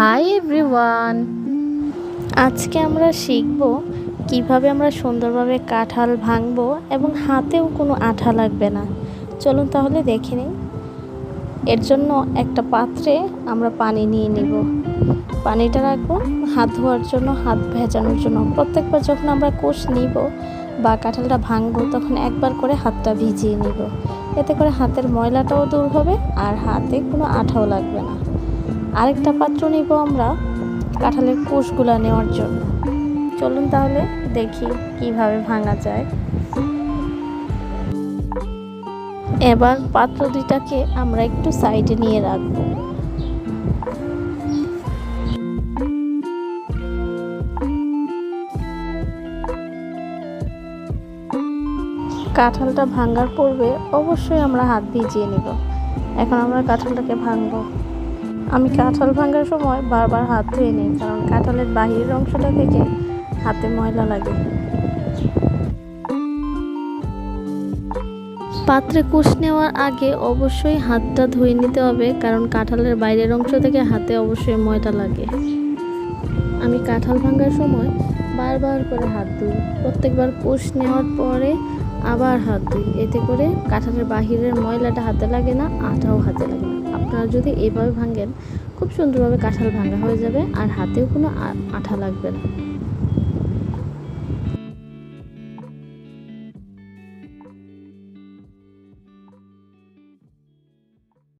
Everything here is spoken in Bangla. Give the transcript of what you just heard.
হাই এভরিওয়ান আজকে আমরা শিখব কীভাবে আমরা সুন্দরভাবে কাঁঠাল ভাঙবো এবং হাতেও কোনো আঠা লাগবে না। চলুন তাহলে দেখে নিই। এর জন্য একটা পাত্রে আমরা পানি নিয়ে নিব। পানিটা রাখব, হাত ধোয়ার জন্য, হাত ভেজানোর জন্য। প্রত্যেকবার যখন আমরা কোষ নিব বা কাঁঠালটা ভাঙবো, তখন একবার করে হাতটা ভিজিয়ে নিব। এতে করে হাতের ময়লাটাও দূর হবে আর হাতে কোনো আঠাও লাগবে না। আরেকটা পাত্র নিব আমরা কাঁঠালের কোষগুলো নেওয়ার জন্য। চলুন তাহলে দেখি কীভাবে ভাঙা যায়। এবার পাত্র দুইটাকে আমরা একটু সাইডে নিয়ে রাখব। কাঁঠালটা ভাঙার পূর্বে অবশ্যই আমরা হাত ভিজিয়ে নিব। এখন আমরা কাঁঠালটাকে ভাঙবো। আমি কাঁঠাল ভাঙার সময় বারবার হাত ধুয়ে নিই, কারণ কাঁঠালের বাহিরের অংশটা থেকে হাতে ময়লা লাগে। পাত্রে কুশ নেওয়ার আগে অবশ্যই হাতটা ধুয়ে নিতে হবে, কারণ কাঁঠালের বাইরের অংশ থেকে হাতে অবশ্যই ময়লা লাগে। আমি কাঁঠাল ভাঙার সময় বারবার করে হাত ধুই। প্রত্যেকবার কুশ নেওয়ার পরে আবার হাত ধুই। এতে করে কাঁঠালের বাহিরের ময়লাটা হাতে লাগে না, আঠাও হাতে লাগে না। আপনারা যদি এভাবে ভাঙেন, খুব সুন্দরভাবে কাঁঠাল ভাঙা হয়ে যাবে আর হাতেও কোনো আঠা লাগবে না।